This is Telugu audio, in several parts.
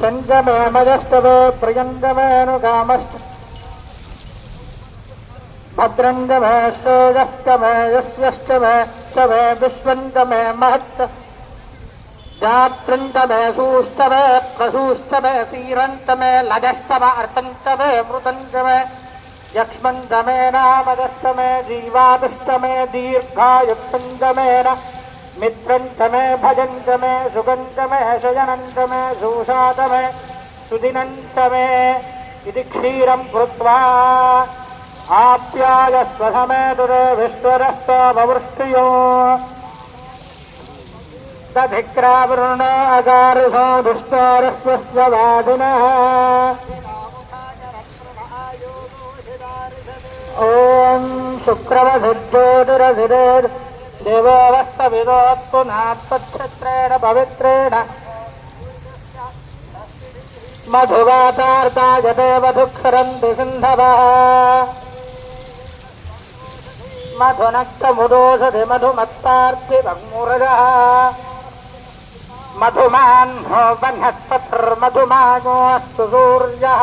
சங்கமே மஜஸ்தவே பிரியங்கமேனுகாமஸ்த भद्रङ्गमे श्रेयस्तमे यस्यष्टमे सवे विश्वन्तमे महत्त। जात्रन्तमे सूस्तमे प्रसूस्तमे सीरन्तमे लगस्तव अर्तन्तमे मृतङ्गमे यक्ष्मन्दमे नामदस्तमे जीवादुष्टमे సూష్టమే ప్రసూష్టమే తీరంతమే లజష్టమ అర్థంతమే మృదంగమే యక్ష్మంగమే నామదస్తమే జీవాదష్టమే దీర్ఘాయుక్తంగమేన మిత్రంతమే భజంతమే సుగంధమే శయనంతమే సూషాతమే సుదినంతమే ఇది క్షీరం కృత్వా. ఆప్యాయస్వసమేతురే విశ్వరస్తమవృష్టియో దధిక్రావృణాగారుషో దుష్టారస్వస్వ వాదినः ఓం శుక్రవధుజ్యోతిరధిరే దేవోవస్తవిదోత్తు देवो वस्तविदोत्तु नात्पक्षत्रेण पवित्रेण मधुवातार्तायते मधुक्षरन्ति सिन्धवः मधुनक्तमुदोषधि मधुमत्तार्थिवङ्मुरजः मधुमान् बह्नस्पत्र्मधुमानोऽस्तु सूर्यः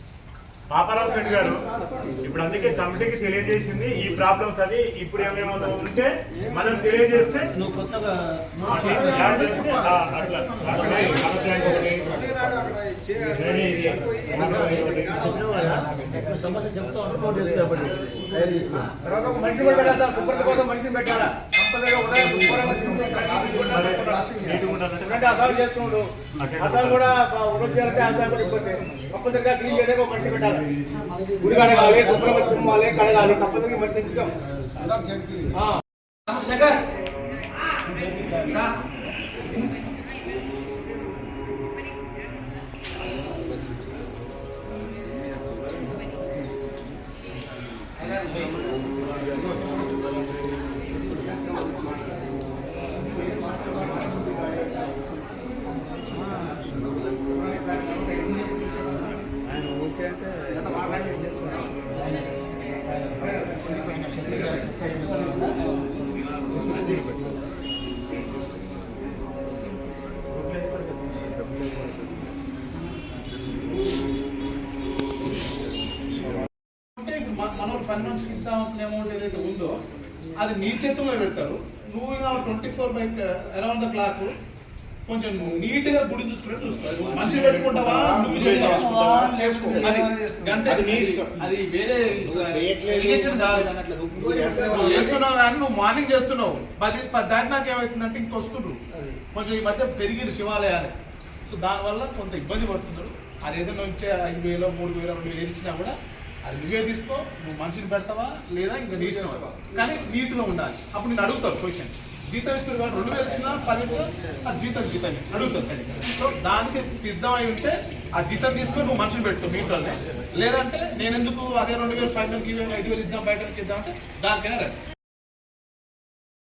పాపారావు సెట్ గారు ఇప్పుడు అందుకే కమిటీకి తెలియజేసింది ఈ ప్రాబ్లమ్స్ అది ఇప్పుడు ఏమేమో ఉంటే మనం తెలియజేస్తే మనిషి పెట్టాలా మనిషిని పెట్టాలా కంపల్సరీగా కుప్పటి మనిషిని మరి పెట్టాలి. నీట్గా ఉండాలంటే ఎందుకంటే అసాలు చేస్తున్నాడు. అసాలు కూడా వృద్ధి చేస్తే అసాలు కూడా ఇబ్బంది. కంపల్సరీగా క్లీన్ చేయడానికి ఒక మనిషి పెట్టాలి. గుడి కడగాలి శుభ్రంగా తుమ్మాలి కడగాలి కంపల్సరీగా మనిషి తెచ్చుకోం. ఆ. అంటే మన- మనం పని మనిషికి ఇద్దామనుకునే అమౌంట్ ఏదైతే ఉందో అది నీ చేతుల్లో పెడతారు. నువ్వు ఇలా twenty four by around the clock కొంచెం నీట్గా గుడి చూసుకున్నట్టు చూసుకో. నువ్వు మనిషి పెట్టుకుంటావా? నువ్వు చేస్తావా చేసుకో. అది గంటే అది నీ ఇష్టం. అది వేరే కాదు నువ్వు చేస్తున్నావు కానీ నువ్వు మార్నింగ్ చేస్తున్నావు. పది పది దాటి నాకు ఏమవుతుందంటే ఇంకొస్తుండ్రు కొంచెం ఈ మధ్య పెరిగిరు శివాలయాలు. సో దానివల్ల కొంత ఇబ్బంది పడుతున్నారు. అది ఏదైనా వచ్చే ఐదు వేలు మూడు వేలు రెండు వేలు ఇచ్చినా కూడా అది నువ్వే తీసుకో. నువ్వు మనిషిని పెడతావా? లేదా ఇంకా నీ ఇష్టం. కానీ నీట్గా ఉండాలి. అప్పుడు నేను అడుగుతావు క్వశ్చన్. జీతం ఇస్తారు కానీ రెండు వేలు ఇచ్చినా పది ఇచ్చినా ఆ జీతం జీతం అడుగుతుంది ఖచ్చితంగా సో దానికి సిద్ధమై ఉంటే ఆ జీతం తీసుకొని నువ్వు మనుషులు పెట్టు నీట్లోనే లేదంటే నేను ఎందుకు అదే రెండు వేలు పది వేలు ఐదు వేలు ఇద్దాం బయటకి ఇద్దాం అంటే దానికైనా రండి.